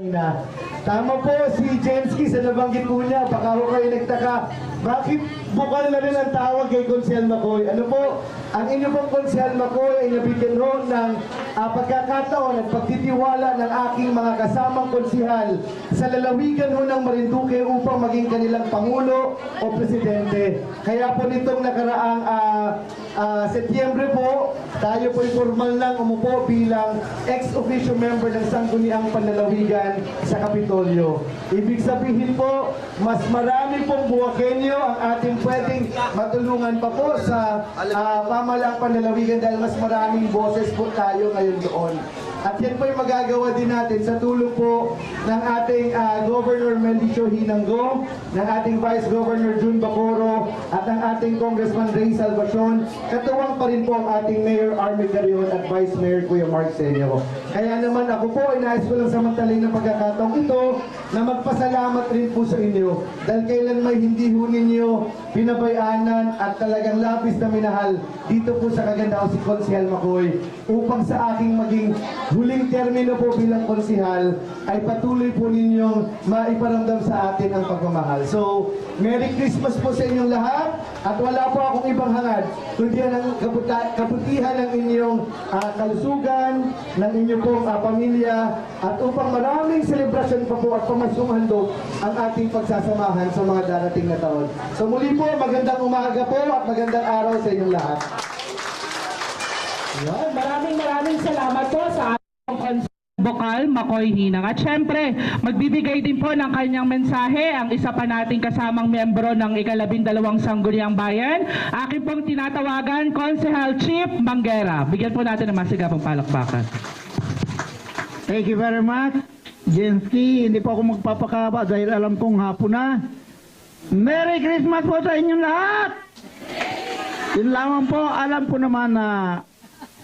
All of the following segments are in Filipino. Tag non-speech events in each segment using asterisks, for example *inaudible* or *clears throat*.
Na. Tama po si Jensky sa nabanggit po niya, baka ho kayo nagtaka, bakit bukal na rin ang tawag kay Konsel Makoy? Ano po, ang inyo pong Konsel Makoy ay nabigyan ho ng ah, pagkakataon at pagtitiwala ng aking mga kasamang konsihal sa lalawigan ho ng Marinduque upang maging kanilang Pangulo o Presidente. Kaya po nitong nakaraang ah, ah, Setyembre po, tayo po formal lang umupo bilang ex-officio member ng Sangguniang Panlalawigan sa Kapitolyo. Ibig sabihin po, mas marami pong buwakenyo ang ating pwedeng matulungan pa po sa uh, pamalaang panlalawigan dahil mas maraming boses po tayo ngayon doon. At yan po yung magagawa din natin sa tulong po ng ating ah, Governor Melicio Hinanggo, ng ating Vice Governor Jun Bacoro, at ng ating Congressman Ray Salvacion. Katuwang pa rin po ang ating Mayor Armin Garion at Vice Mayor Kuya Mark Senio. Kaya naman ako po, inayos ko lang samantalay ng pagkakataong ito na magpasalamat rin po sa inyo dahil kailan may hindi ho ninyo pinabayaanan at talagang labis na minahal dito po sa Kagandao si Konsihal Makoy upang sa aking maging huling termino po bilang konsihal ay patuloy po ninyong maiparamdam sa atin ang pagmamahal. So, Merry Christmas po sa inyong lahat at wala po akong ibang hangad kundi ang kabutihan ng inyong ah, kalusugan, ng inyong pong ah, pamilya at upang maraming selebrasyon pa po at pamasong handog ang ating pagsasamahan sa mga darating na taon. So muli po, magandang umaga po at magandang araw sa inyong lahat. Yun, maraming maraming salamat po sa Bokal Makoy Hinang. At syempre, magbibigay din po ng kanyang mensahe ang isa pa nating kasamang miyembro ng ikalabindalawang sangguniang bayan, aking pong tinatawagan, Konsehal Chief Manggera. Bigyan po natin ng masigapang palakpakan. Thank you very much. Jensky, hindi po ako magpapakaba dahil alam kong hapon na. Merry Christmas po sa inyong lahat! Yun lamang po, alam ko naman na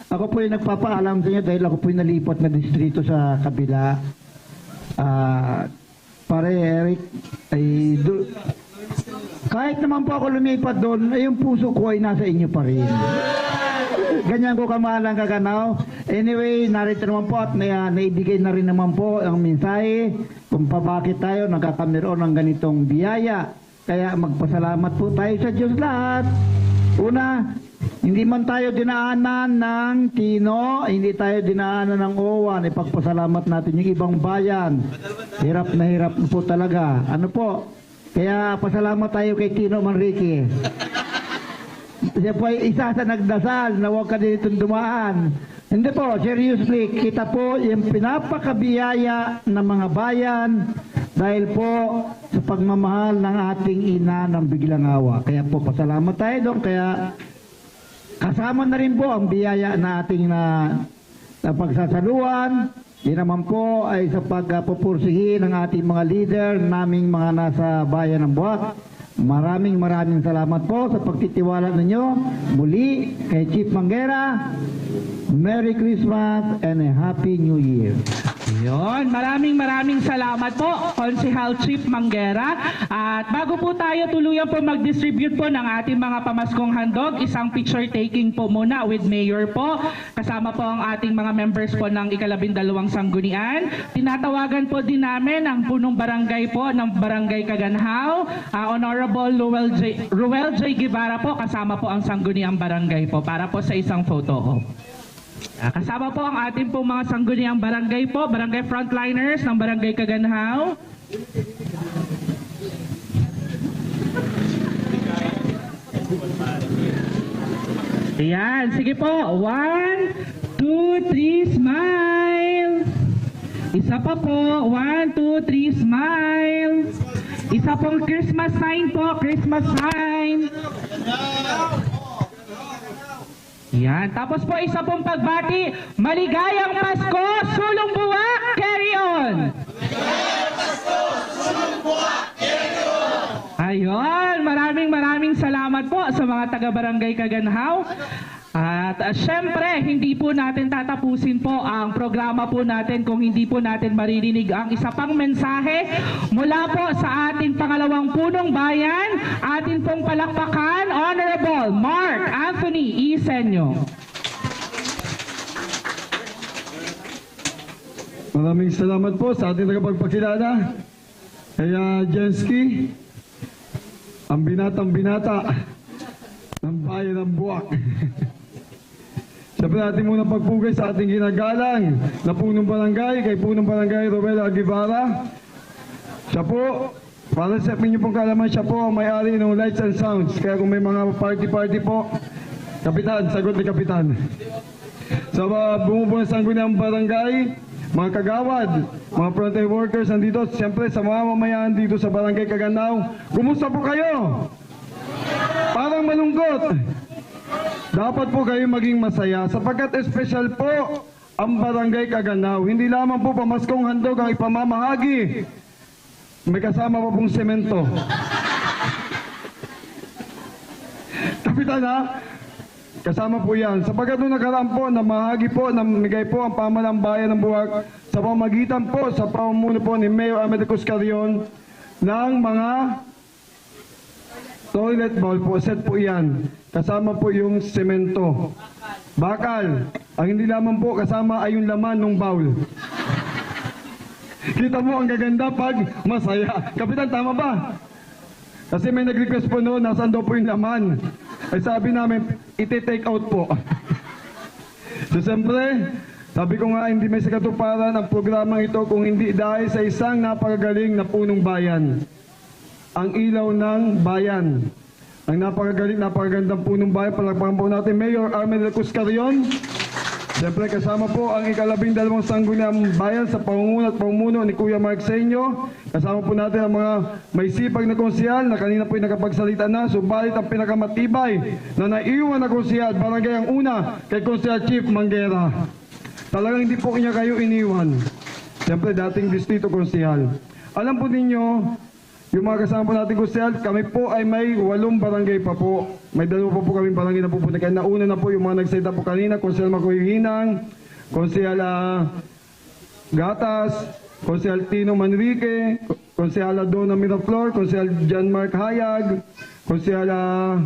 ako po yung nagpapaalam sa inyo dahil ako po yung nalipat na distrito sa kabila. Ah, pare Eric, ay do, kahit naman po ako lumipat doon, ay yung puso ko ay nasa inyo pa rin. Ganyan ko kamahal ang kaganaw. Anyway, narito naman po at na, naibigay na rin naman po ang mensahe kung pa bakit tayo nagkakameron ng ganitong biyaya. Kaya magpasalamat po tayo sa Diyos lahat. Una, hindi man tayo dinaanan ng Tino, hindi tayo dinaanan ng Owan, ipagpasalamat natin yung ibang bayan. Hirap na hirap po talaga. Ano po? Kaya pasalamat tayo kay Tino Manrique. Siya po ay isa sa nagdasal na huwag ka dito dumaan. Hindi po, seriously, kita po yung pinapakabiyaya ng mga bayan dahil po sa pagmamahal ng ating ina ng biglang awa. Kaya po, pasalamat tayo doon. Kaya kasama na rin po ang biyaya na ating na, na pagsasaluan. Yan naman po ay sa pagpupursihin ng ating mga leader, naming mga nasa bayan ng Buwak. Maraming maraming salamat po sa pagtitiwala ninyo. Muli kay Chief Manguera, Merry Christmas and a Happy New Year. Yun, maraming maraming salamat po, Konsehal Chief Manggera. At bago po tayo tuluyan po mag-distribute po ng ating mga pamaskong handog, isang picture taking po muna with Mayor po. Kasama po ang ating mga members po ng ikalabindalawang sanggunian. Tinatawagan po din namin ang punong barangay po ng Barangay Kaganhaw, ah, Honorable Ruel J. Ruel J. Guevara po, kasama po ang sangguniang barangay po para po sa isang photo op. Ah, Kasama po ang ating pong mga sangguniang barangay po, barangay frontliners ng barangay Kaganhaw. Ayan, sige po. One, two, three, smile. Isa pa po. One, two, three, smile. Isa pong Christmas sign po, Christmas sign. Yan. Tapos po isa pong pagbati, maligayang Pasko, sulong buwak, carry on! Ayun, maraming maraming salamat po sa mga taga-barangay Kaganhaw. At uh, syempre, hindi po natin tatapusin po ang programa po natin kung hindi po natin maririnig ang isa pang mensahe mula po sa ating pangalawang punong bayan, atin pong palakpakan, Honorable Mark Anthony Isenyo. Maraming salamat po sa ating tagapagpakilala. Kaya Jensky, ang binatang binata ng bayan ng Buwak. *laughs* Siyempre natin muna pagpugay sa ating ginagalang na punong barangay, kay punong barangay Romel Aguivara. Siya po, para sa inyo pong kalaman, siya po ang may-ari ng Lights and Sounds. Kaya kung may mga party-party po, Kapitan, sagot ni Kapitan. Sa mga bumubuo ng sangguniang barangay, mga kagawad, mga frontline workers nandito, siyempre sa mga mamayan dito sa barangay Kaganaw, kumusta po kayo? Parang malungkot. Dapat po kayo maging masaya sapagkat espesyal po ang barangay Kaganaw. Hindi lamang po pamaskong handog ang ipamamahagi. May kasama pa pong semento. *laughs* Kapitan ha, kasama po yan. Sapagkat nung nakaraan po, namahagi po, namigay po ang pamalang bayan ng buwag sa pamagitan po sa pamumuno po ni Mayor Americus Carrion ng mga toilet bowl po, set po yan. Kasama po yung semento. Bakal. Ang hindi lamang po kasama ay yung laman ng bowl. *laughs* Kita mo ang gaganda pag masaya. Kapitan, tama ba? Kasi may nag-request po noon, nasaan daw po yung laman. Ay sabi namin, iti-take out po. so *laughs* siyempre, sabi ko nga, hindi may sakatuparan ang programang ito kung hindi dahil sa isang napakagaling na punong bayan. Ang ilaw ng bayan. Ang napakagaling, napakagandang punong bayan. Palakpakan po natin, Mayor Armel Cuscarion. Siyempre kasama po ang ikalabing dalawang sangguniang bayan sa pangunguna at pamumuno ni Kuya Mark Senyo. Kasama po natin ang mga may sipag na konsyal na kanina po ay nakapagsalita na. Subalit ang pinakamatibay na naiwan na konsyal, barangay ang una kay konsyal Chief Manguera. Talagang hindi po niya kayo iniwan. Siyempre dating distrito konsyal. Alam po ninyo, yung mga kasama po natin konsyal, kami po ay may walong barangay pa po. May dalawa pa po kami barangay na pupunta. Kaya nauna na po yung mga nagsalita po kanina, konsyal Makoy Hinang, konsyal ah, Gatas, konsyal Tino Manrique, konsyal Donna Miraflor, konsyal John Mark Hayag, konsyal ah,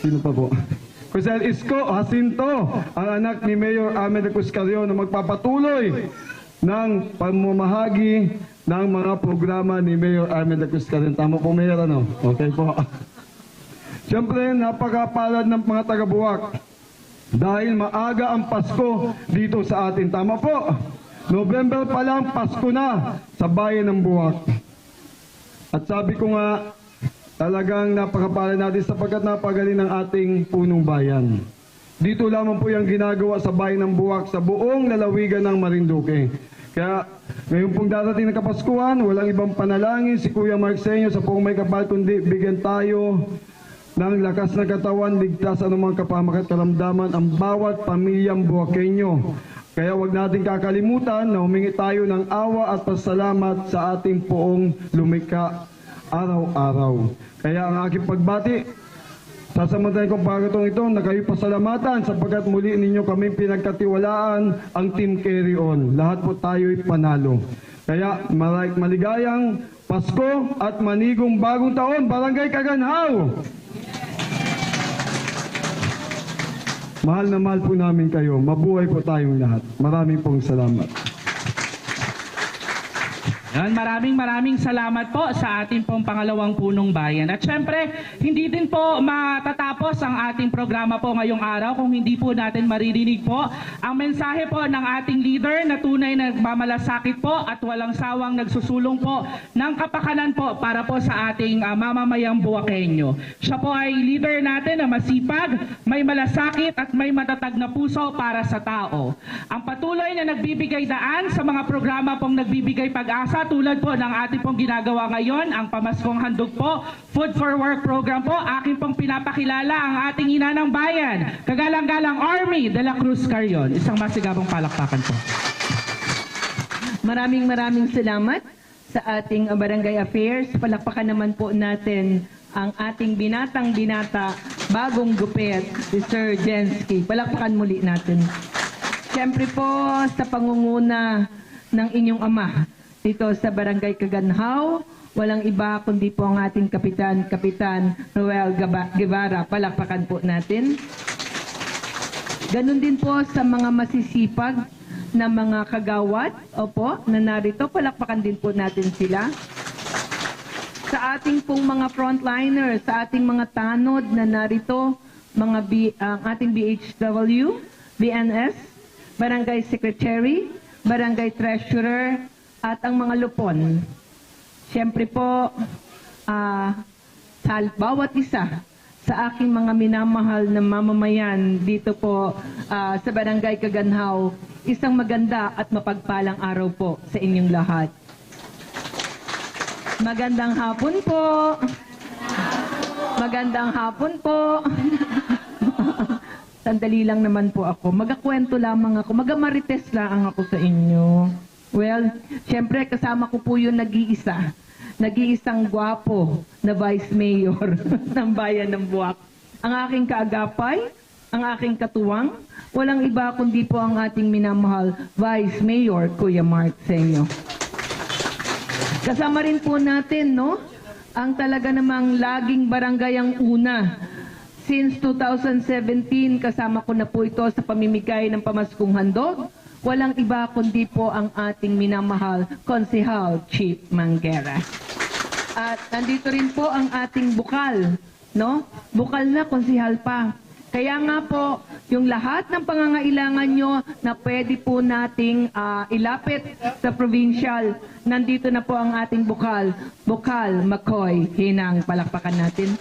Sino pa po? *laughs* Kusel Isko Jacinto, ang anak ni Mayor Ahmed Cuscario na magpapatuloy ng pamamahagi ng mga programa ni Mayor Ahmed Cuscario. Tama po, Mayor, ano? Okay po. *laughs* Siyempre, napakapalad ng mga taga-buwak dahil maaga ang Pasko dito sa atin. Tama po. November pa lang, Pasko na sa bayan ng Buwak. At sabi ko nga, talagang napakapala natin sapagkat napagaling ng ating punong bayan. Dito lamang po yung ginagawa sa bayan ng Buwak sa buong lalawigan ng Marinduque. Kaya ngayon pong darating na Kapaskuhan, walang ibang panalangin si Kuya Mark Senyo sa buong may kapal kundi bigyan tayo ng lakas ng katawan, ligtas anumang kapamakat kalamdaman ang bawat pamilyang Buwakenyo. Kaya wag natin kakalimutan na humingi tayo ng awa at pasalamat sa ating poong lumika araw-araw. Kaya ang aking pagbati, sasamantayin ko pagatong ito na kayo pasalamatan sapagkat muli ninyo kami pinagkatiwalaan ang Team Carry On. Lahat po tayo'y panalo. Kaya maligayang Pasko at manigong bagong taon, Barangay Kaganhaw! Mahal na mahal po namin kayo. Mabuhay po tayong lahat. Maraming pong salamat. Yan, maraming maraming salamat po sa ating pong pangalawang punong bayan. At syempre, hindi din po matatapos ang ating programa po ngayong araw kung hindi po natin maririnig po ang mensahe po ng ating leader na tunay na nagmamalasakit po at walang sawang nagsusulong po ng kapakanan po para po sa ating ah, mamamayang buwakenyo. Siya po ay leader natin na masipag, may malasakit at may matatag na puso para sa tao. Ang patuloy na nagbibigay daan sa mga programa pong nagbibigay pag-asa tulad po ng ating pong ginagawa ngayon, ang Pamaskong Handog po, Food for Work program po, aking pong pinapakilala ang ating ina ng bayan, Kagalang-galang Army de la Cruz Carrion. Isang masigabong palakpakan po. Maraming maraming salamat sa ating Barangay Affairs. Palakpakan naman po natin ang ating binatang binata, bagong gupit, si Sir Jensky. Palakpakan muli natin. Siyempre po sa pangunguna ng inyong ama dito sa Barangay Kaganhaw, walang iba kundi po ang ating kapitan, Kapitan Noel Guevara. Palakpakan po natin. Ganon din po sa mga masisipag na mga kagawad, opo, na narito. Palakpakan din po natin sila. Sa ating pong mga frontliners, sa ating mga tanod na narito, mga B, ang ating BHW, BNS, Barangay Secretary, Barangay Treasurer, at ang mga lupon. Siyempre po, ah, sa bawat isa sa aking mga minamahal na mamamayan dito po ah, sa Barangay Kaganhaw, isang maganda at mapagpalang araw po sa inyong lahat. Magandang hapon po. Magandang hapon po. *laughs* Sandali lang naman po ako. Magakwento lamang ako. Magamarites lang ako sa inyo. Well, syempre kasama ko po yung nag-iisa. Nag-iisang gwapo na Vice Mayor *laughs* ng Bayan ng Buwak. Ang aking kaagapay, ang aking katuwang, walang iba kundi po ang ating minamahal Vice Mayor Kuya Mark Senyo. Kasama rin po natin, no? Ang talaga namang laging barangay ang una. Since 2017, kasama ko na po ito sa pamimigay ng pamaskong handog. Walang iba kundi po ang ating minamahal Konsehal Chief Manguera. At nandito rin po ang ating bukal, no? Bukal na, konsihal pa. Kaya nga po, yung lahat ng pangangailangan nyo na pwede po nating ah, ilapit sa provincial, nandito na po ang ating bukal. Bukal, McCoy, hinang palakpakan natin.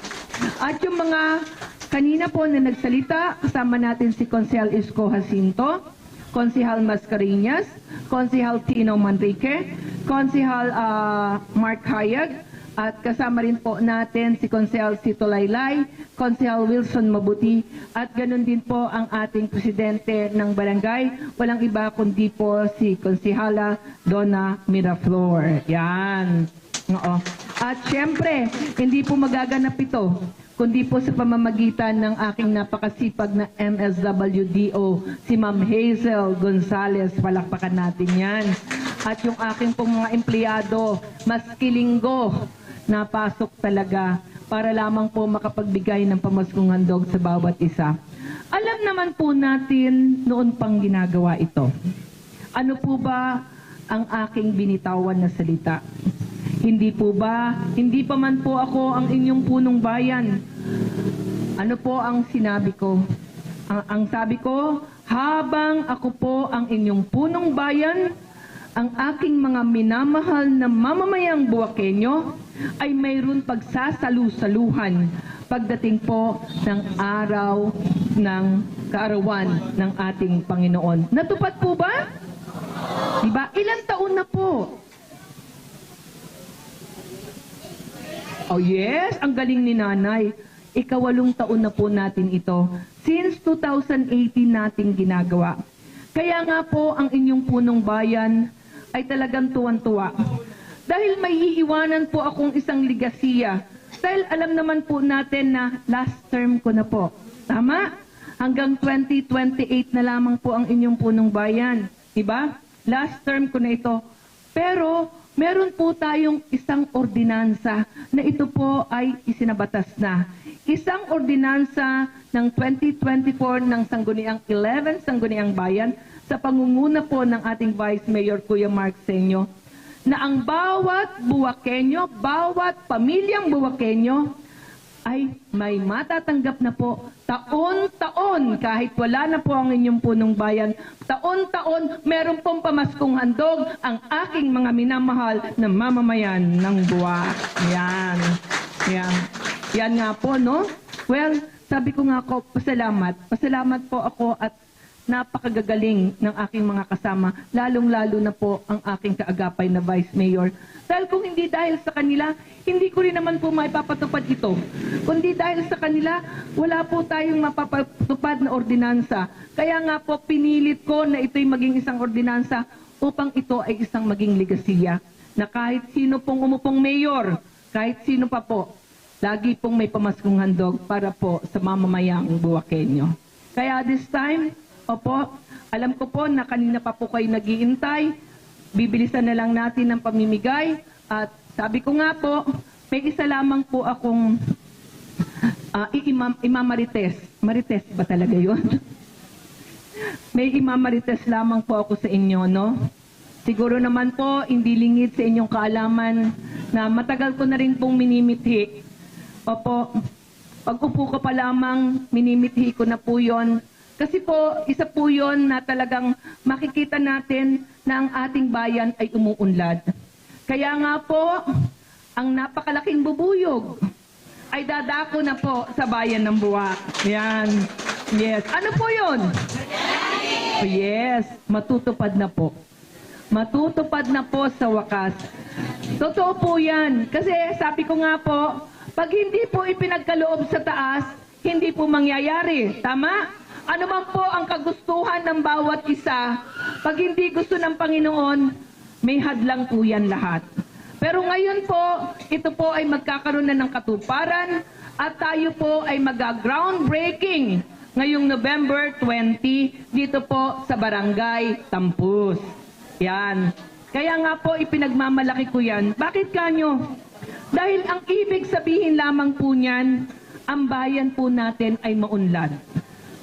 At yung mga kanina po na nagsalita, kasama natin si Consel Isko Jacinto, Konsihal Mascareñas, Konsihal Tino Manrique, Konsihal ah, Mark Hayag, at kasama rin po natin si Konsehal Sito Laylay, Konsehal Wilson Mabuti, at ganun din po ang ating presidente ng barangay. Walang iba kundi po si Konsehala Donna Miraflor. Yan. Oo. At syempre, hindi po magaganap ito kundi po sa pamamagitan ng aking napakasipag na MSWDO, si Ma'am Hazel Gonzalez. Palakpakan natin yan. At yung aking pong mga empleyado, maski linggo, napasok talaga para lamang po makapagbigay ng pamaskong handog sa bawat isa. Alam naman po natin noon pang ginagawa ito. Ano po ba ang aking binitawan na salita? Hindi po ba, hindi pa man po ako ang inyong punong bayan. Ano po ang sinabi ko? Ang, ang sabi ko, habang ako po ang inyong punong bayan, ang aking mga minamahal na mamamayang buwakenyo ay mayroon pagsasalu-saluhan pagdating po ng araw ng kaarawan ng ating Panginoon. Natupad po ba? Diba? Ilan taon na po? Oh yes, ang galing ni nanay. Ikawalong taon na po natin ito. Since 2018 natin ginagawa. Kaya nga po ang inyong punong bayan ay talagang tuwan-tuwa. Dahil may iiwanan po akong isang ligasiya. Dahil alam naman po natin na last term ko na po. Tama? Hanggang 2028 na lamang po ang inyong punong bayan. Diba? Last term ko na ito. Pero meron po tayong isang ordinansa na ito po ay isinabatas na. Isang ordinansa ng 2024 ng Sangguniang 11 Sangguniang Bayan sa pangunguna po ng ating Vice Mayor Kuya Mark Senyo na ang bawat buwakenyo, bawat pamilyang buwakenyo ay may matatanggap na po taon-taon kahit wala na po ang inyong punong bayan. Taon-taon meron pong pamaskong handog ang aking mga minamahal na mamamayan ng buwak. Yan. Yan. Yan nga po, no? Well, sabi ko nga ako, pasalamat. Pasalamat po ako at napakagagaling ng aking mga kasama, lalong-lalo na po ang aking kaagapay na Vice Mayor. Dahil kung hindi dahil sa kanila, hindi ko rin naman po maipapatupad ito. Kundi dahil sa kanila, wala po tayong mapapatupad na ordinansa. Kaya nga po, pinilit ko na ito'y maging isang ordinansa upang ito ay isang maging ligasiya. Na kahit sino pong umupong mayor, kahit sino pa po, lagi pong may pamaskong handog para po sa mamamayang buwakenyo. Kaya this time, opo, alam ko po na kanina pa po kayo nagiintay. Bibilisan na lang natin ang pamimigay. At sabi ko nga po, may isa lamang po akong uh, imam, imamarites. Marites ba talaga yun? *laughs* may imamarites lamang po ako sa inyo, no? Siguro naman po, hindi lingid sa inyong kaalaman na matagal ko na rin pong minimithi. Opo, pag upo ko pa lamang, minimithi ko na po yon. Kasi po, isa po yon na talagang makikita natin na ang ating bayan ay umuunlad. Kaya nga po, ang napakalaking bubuyog ay dadako na po sa bayan ng Buwak. Yan. Yes. Ano po yun? Oh, yes. Matutupad na po. Matutupad na po sa wakas. Totoo po yan. Kasi sabi ko nga po, pag hindi po ipinagkaloob sa taas, hindi po mangyayari. Tama? Ano man po ang kagustuhan ng bawat isa, pag hindi gusto ng Panginoon, may hadlang po yan lahat. Pero ngayon po, ito po ay magkakaroon na ng katuparan at tayo po ay mag-groundbreaking ngayong November 20 dito po sa Barangay Tampus. Yan. Kaya nga po ipinagmamalaki ko yan. Bakit kanyo? Dahil ang ibig sabihin lamang po niyan, ang bayan po natin ay maunlad.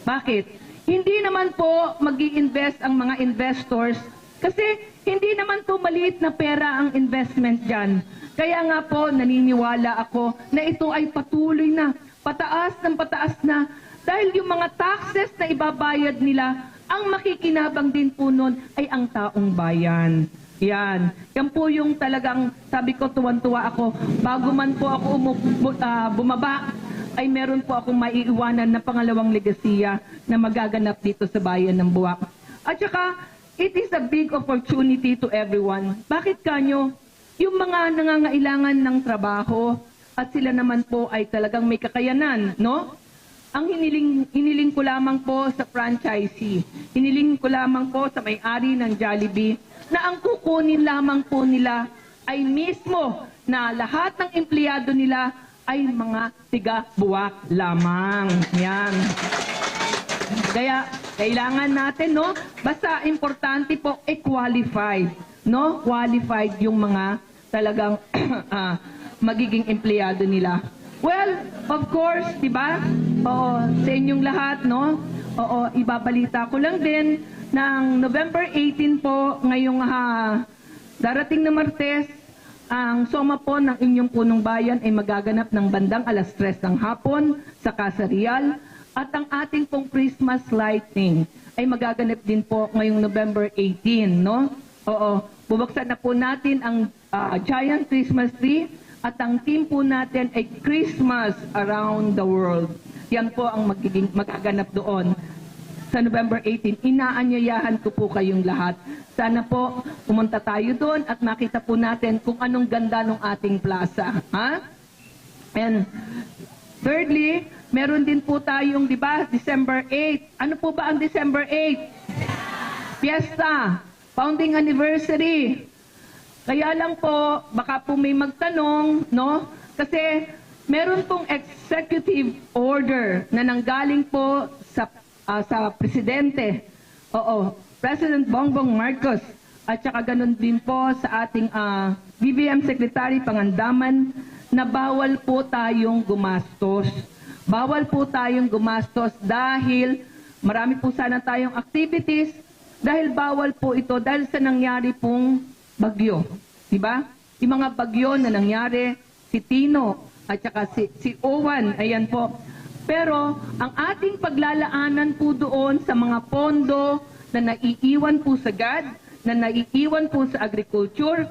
Bakit? Hindi naman po mag invest ang mga investors kasi hindi naman po maliit na pera ang investment dyan. Kaya nga po naniniwala ako na ito ay patuloy na, pataas ng pataas na. Dahil yung mga taxes na ibabayad nila, ang makikinabang din po nun ay ang taong bayan. Yan. Yan po yung talagang, sabi ko, tuwan-tuwa ako. Bago man po ako umu- bu- ah, bumaba, ay meron po akong maiiwanan na pangalawang legasiya na magaganap dito sa bayan ng Buwak. At saka, it is a big opportunity to everyone. Bakit kanyo? Yung mga nangangailangan ng trabaho at sila naman po ay talagang may kakayanan, no? Ang hiniling, hiniling ko lamang po sa franchisee, hiniling ko lamang po sa may-ari ng Jollibee na ang kukunin lamang po nila ay mismo na lahat ng empleyado nila ay mga tiga-buwak lamang. Yan. Kaya kailangan natin, no? Basta importante po, e qualified. No? Qualified yung mga talagang *clears throat* ah, magiging empleyado nila. Well, of course, di ba? Oo, sa inyong lahat, no? Oo, ibabalita ko lang din ng November 18 po, ngayong ah, darating na Martes, ang soma po ng inyong punong bayan ay magaganap ng bandang alas 3 ng hapon sa Casa Real at ang ating pong Christmas lighting ay magaganap din po ngayong November 18, no? Oo, bubuksan na po natin ang ah, giant Christmas tree at ang team po natin ay Christmas around the world. Yan po ang magiging magaganap doon sa November 18, inaanyayahan ko po kayong lahat. Sana po pumunta tayo doon at makita po natin kung anong ganda ng ating plaza. Ha? And thirdly, meron din po tayong, di ba, December 8. Ano po ba ang December 8? Fiesta, founding anniversary. Kaya lang po, baka po may magtanong, no? Kasi meron pong executive order na nanggaling po sa ah, sa presidente. Oo, President Bongbong Marcos. At saka ganun din po sa ating ah, BBM Secretary Pangandaman na bawal po tayong gumastos. Bawal po tayong gumastos dahil marami po sana tayong activities dahil bawal po ito dahil sa nangyari pong bagyo. Di ba? Yung mga bagyo na nangyari, si Tino at saka si, si Owan, ayan po. Pero ang ating paglalaanan po doon sa mga pondo na naiiwan po sa GAD, na naiiwan po sa agriculture,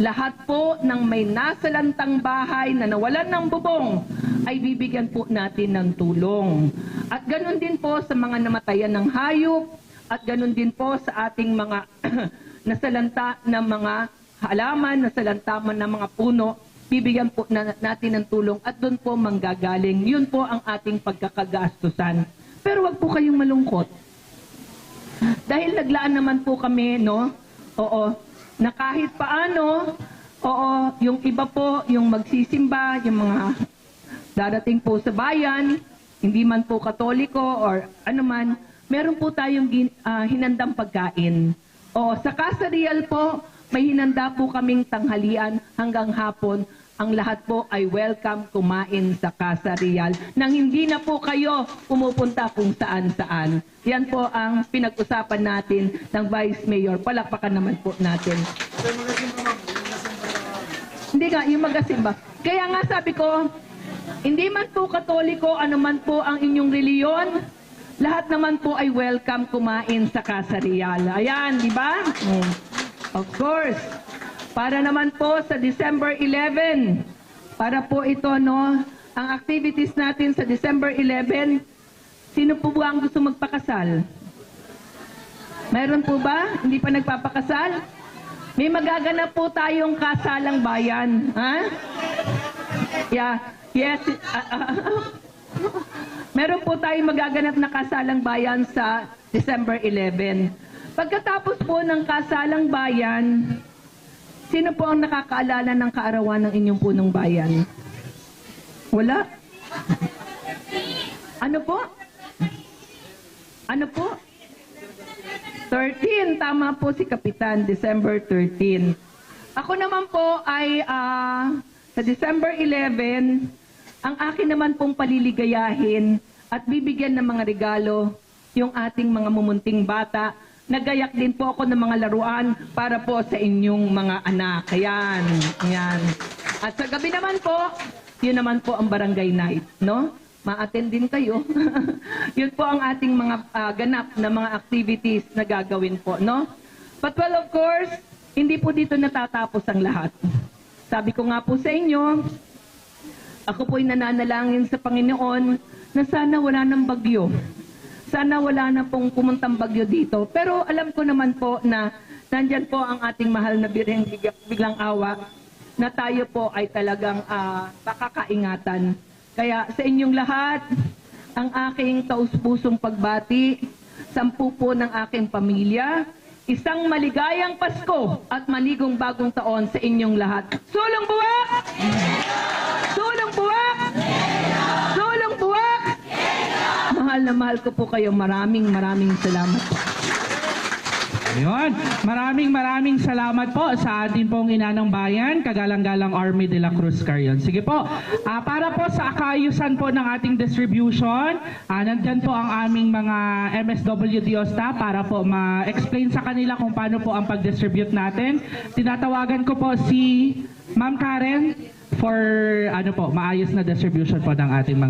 lahat po ng may nasalantang bahay na nawalan ng bubong ay bibigyan po natin ng tulong. At ganun din po sa mga namatayan ng hayop at ganun din po sa ating mga *clears throat* nasalanta ng mga halaman, nasalanta man ng mga puno, bibigyan po na, natin ng tulong at doon po manggagaling. Yun po ang ating pagkakagastusan. Pero wag po kayong malungkot. Dahil naglaan naman po kami, no? Oo, na kahit paano, oo, yung iba po, yung magsisimba, yung mga darating po sa bayan, hindi man po katoliko or ano man, meron po tayong ah, hinandang pagkain. O sa Casa Real po, may hinanda po kaming tanghalian hanggang hapon ang lahat po ay welcome kumain sa Casa Real nang hindi na po kayo pumupunta kung saan-saan. Yan po ang pinag-usapan natin ng Vice Mayor. Palakpakan naman po natin. Hindi nga, yung magasimba. Kaya nga sabi ko, hindi man po katoliko, ano man po ang inyong reliyon, lahat naman po ay welcome kumain sa Casa Real. Ayan, di ba? Mm. Of course. Para naman po sa December 11, para po ito, no, ang activities natin sa December 11, sino po ba ang gusto magpakasal? Meron po ba? Hindi pa nagpapakasal? May magaganap po tayong kasalang bayan. Ha? Yeah. Yes. ah, ah, Meron po tayong magaganap na kasalang bayan sa December 11. Pagkatapos po ng kasalang bayan, sino po ang nakakaalala ng kaarawan ng inyong punong bayan? Wala? Ano po? Ano po? 13, tama po si Kapitan, December 13. Ako naman po ay ah, sa December 11, ang akin naman pong paliligayahin at bibigyan ng mga regalo yung ating mga mumunting bata. Nagayak din po ako ng mga laruan para po sa inyong mga anak. Ayan, ayan. At sa gabi naman po, yun naman po ang barangay night, no? ma-attend din kayo. *laughs* Yun po ang ating mga ah, ganap na mga activities na gagawin po, no? But well, of course, hindi po dito natatapos ang lahat. Sabi ko nga po sa inyo, ako po'y nananalangin sa Panginoon na sana wala ng bagyo. Sana wala na pong pumuntang bagyo dito. Pero alam ko naman po na nandyan po ang ating mahal na big- biglang awa na tayo po ay talagang ah, pakakaingatan. Kaya sa inyong lahat, ang aking taus-pusong pagbati, sampu po ng aking pamilya, isang maligayang Pasko at manigong bagong taon sa inyong lahat. Sulong buwak! Sulong Na mahal ko po kayo. Maraming maraming salamat po. Ayun. Maraming maraming salamat po sa atin pong ina ng bayan, Kagalang-galang Army de la Cruz Carion. Sige po, ah, para po sa akaayusan po ng ating distribution, ah, nandyan po ang aming mga MSWDO staff para po ma-explain sa kanila kung paano po ang pag-distribute natin. Tinatawagan ko po si Ma'am Karen for ano po, maayos na distribution po ng ating mga